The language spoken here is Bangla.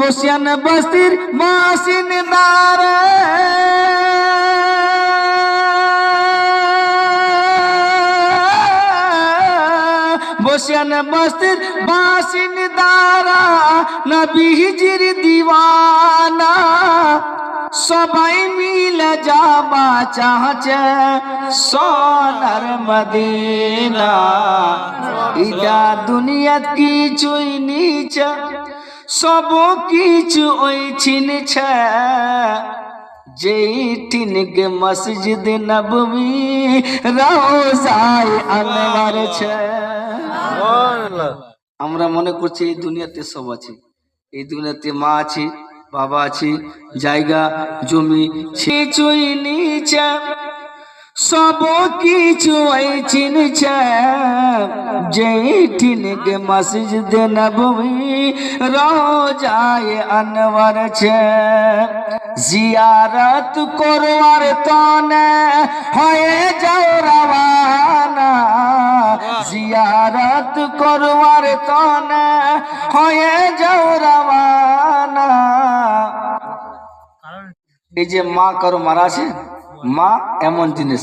বসিয়ান বস্তির বাসিন্দার বসিয়ান বস্তির বাসিন্দারা নবীজির দিওয়ানা। সবাই মিলে যাবা চাহছে সোনার মদিনা। ইদা দুনিয়াত কিছুই নিচে সব কিছু ওই ছিনছে যেই টিনকে মসজিদ নববী রোজায় আনবার ছে। আমরা মনে করছি এই দুনিয়াতে সব আছে। এই দুনিয়াতে মা আছে বাবা আছে জায়গা জমি কিছুই নিচে সব কিছু চিনছে যেই ঠিনকে মসজিদ নবী রোজায় আনবার ছে জিয়ারত করবার তনে হয়ে যাও রওয়ানা। জিয়ারত করবার তনে হয়ে যাও রওয়ানা। এই যে মা কারও মারা আছে? মা এমন জিনিস